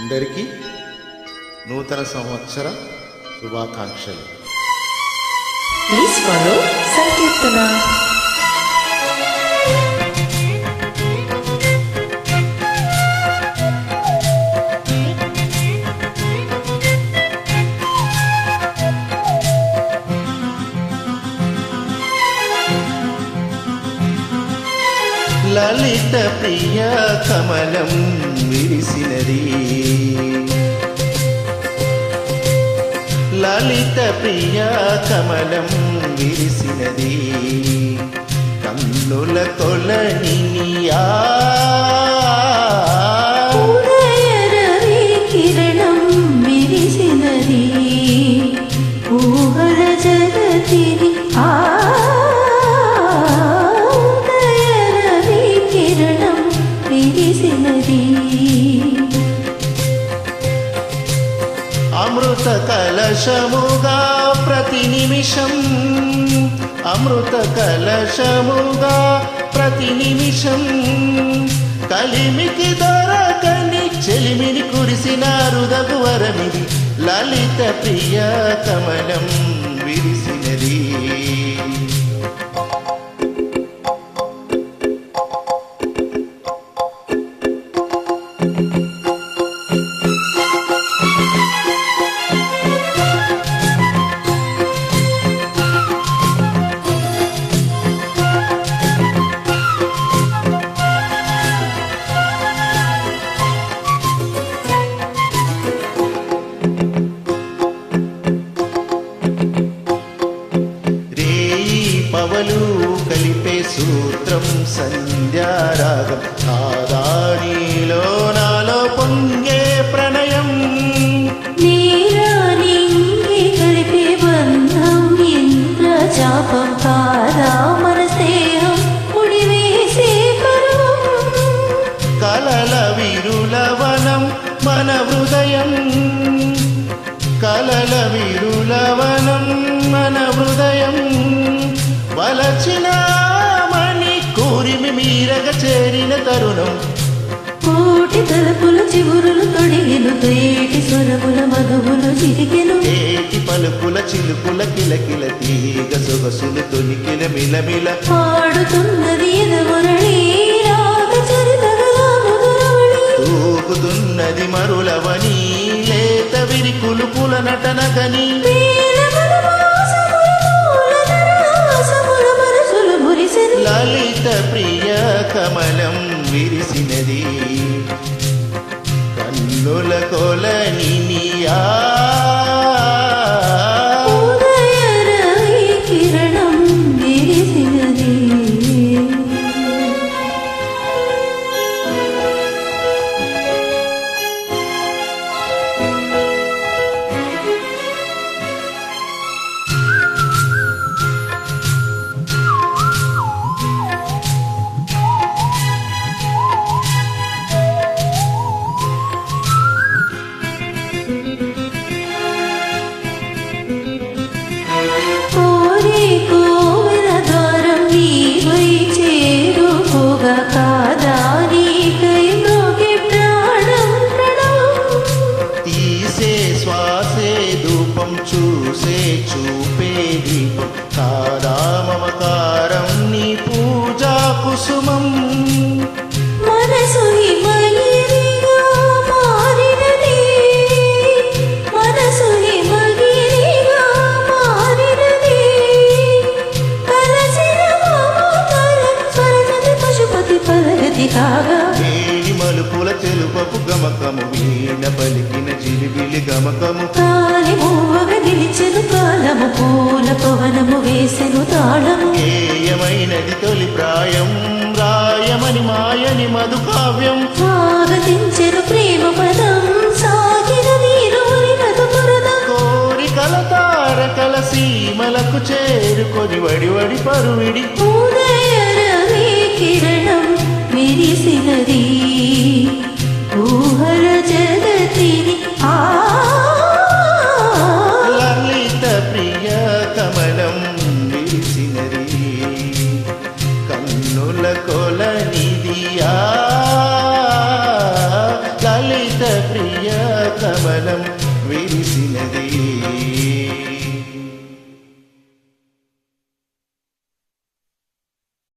అందరికీ నూతన సంవత్సర శుభాకాంక్షలు. ప్లీజ్ ఫాలో సంకీర్తన లలిత ప్రియ కమలం విరిసినది. లలిత ప్రియ కమలం విరిసినది. కన్నుల తొలని ఉదయ కిరణం విరిసినది. కలశముగా ప్రతి నిమిషం అమృత కలశముగా ప్రతి నిమిషం. కలిమికి దొరకని చెలిమిని కురిసిన రుదగువరమిది లలిత ప్రియ కమలం విరిసినది. సూత్రం సంధ్యారాగం ఆదానిలో నాలో పొంగే ప్రణయం. ఇంద్రజాపం కాదా మన స్నేహం పరువం కలల విరులవనం మన హృదయం. కలల విరులవనం మన హృదయం. వలచిన మీరగ చేరిన తరుణం. కోటి తలుపుల చిగురులు తొడిగిను తేటి స్వరముల మధువులు చిరికెను ఏటి పలుకుల చిలుకుల కిలకిల తీగ సొగసులు తొలికిల మిలమిల పాడుతున్నది ఎదమురళి తూగుతున్నది మరులవని లేత విరికులు పుల నటనగని కమలం విరిసినది. закат. కాగా వేడి మలుపుల తెలుపపు గమకము వీణ పలికిన జిలిబిలి గమకము. కాలి మూవగ నిలిచెను కాలము పూల పవనము వేసెను తాళము. గేయమైనది తొలి ప్రాయం రాయమని మాయని మధు కావ్యం స్వాగతించెను ప్రేమ పదం సాగిన నీరు కోరికల తారకల సీమలకు చేరుకొని వడి వడి పరువిడి. ప్రియా కమలం విరిసినది.